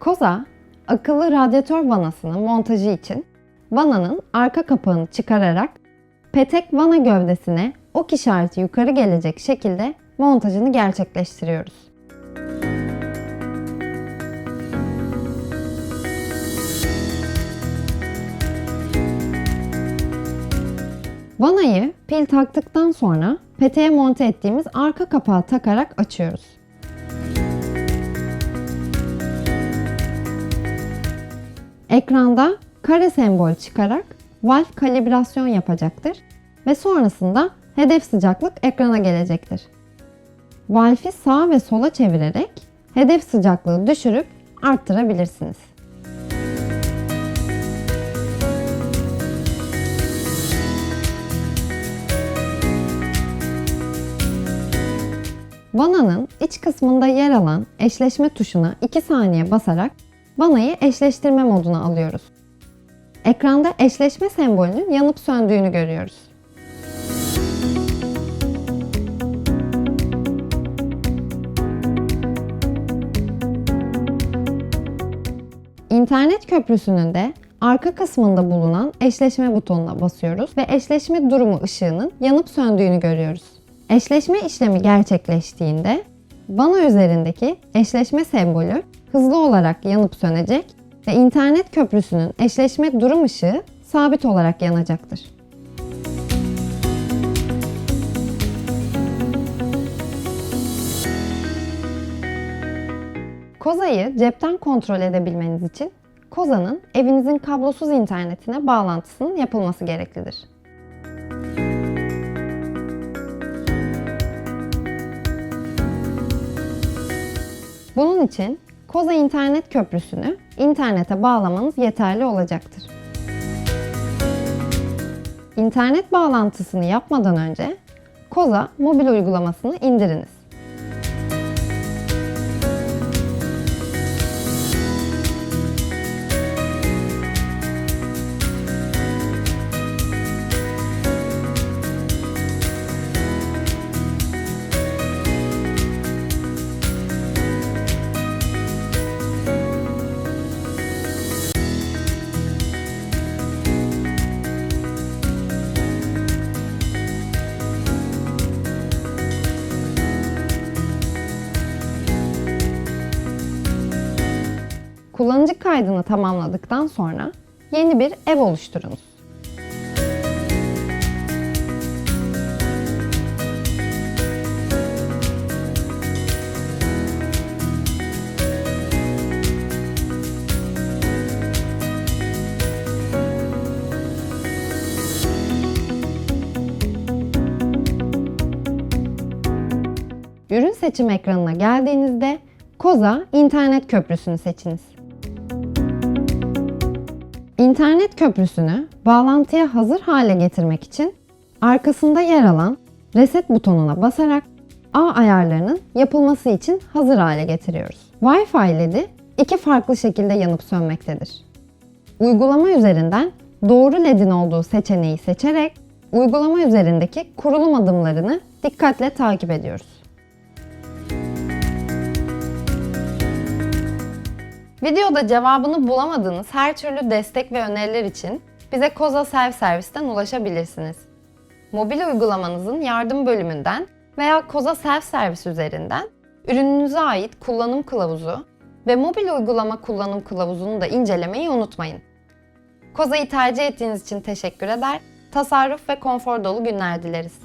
Koza, akıllı radyatör vanasının montajı için vananın arka kapağını çıkararak petek vana gövdesine ok işareti yukarı gelecek şekilde montajını gerçekleştiriyoruz. Vanayı pil taktıktan sonra peteğe monte ettiğimiz arka kapağı takarak açıyoruz. Ekranda kare sembol çıkarak valve kalibrasyon yapacaktır ve sonrasında hedef sıcaklık ekrana gelecektir. Valve'i sağa ve sola çevirerek hedef sıcaklığı düşürüp arttırabilirsiniz. Vananın iç kısmında yer alan eşleşme tuşuna 2 saniye basarak vanayı eşleştirme moduna alıyoruz. Ekranda eşleşme sembolünün yanıp söndüğünü görüyoruz. İnternet köprüsünün de arka kısmında bulunan eşleşme butonuna basıyoruz ve eşleşme durumu ışığının yanıp söndüğünü görüyoruz. Eşleşme işlemi gerçekleştiğinde vana üzerindeki eşleşme sembolü hızlı olarak yanıp sönecek ve internet köprüsünün eşleşme durum ışığı sabit olarak yanacaktır. Koza'yı cepten kontrol edebilmeniz için Koza'nın evinizin kablosuz internetine bağlantısının yapılması gereklidir. Bunun için Koza internet köprüsünü internete bağlamanız yeterli olacaktır. İnternet bağlantısını yapmadan önce Koza mobil uygulamasını indiriniz. Kullanıcı kaydını tamamladıktan sonra yeni bir ev oluşturunuz. Ürün seçim ekranına geldiğinizde Koza internet köprüsünü seçiniz. İnternet köprüsünü bağlantıya hazır hale getirmek için arkasında yer alan reset butonuna basarak ağ ayarlarının yapılması için hazır hale getiriyoruz. Wi-Fi LED'i iki farklı şekilde yanıp sönmektedir. Uygulama üzerinden doğru LED'in olduğu seçeneği seçerek uygulama üzerindeki kurulum adımlarını dikkatle takip ediyoruz. Videoda cevabını bulamadığınız her türlü destek ve öneriler için bize Koza Self Service'ten ulaşabilirsiniz. Mobil uygulamanızın yardım bölümünden veya Koza Self Service üzerinden ürününüze ait kullanım kılavuzu ve mobil uygulama kullanım kılavuzunu da incelemeyi unutmayın. Koza'yı tercih ettiğiniz için teşekkür eder, tasarruf ve konfor dolu günler dileriz.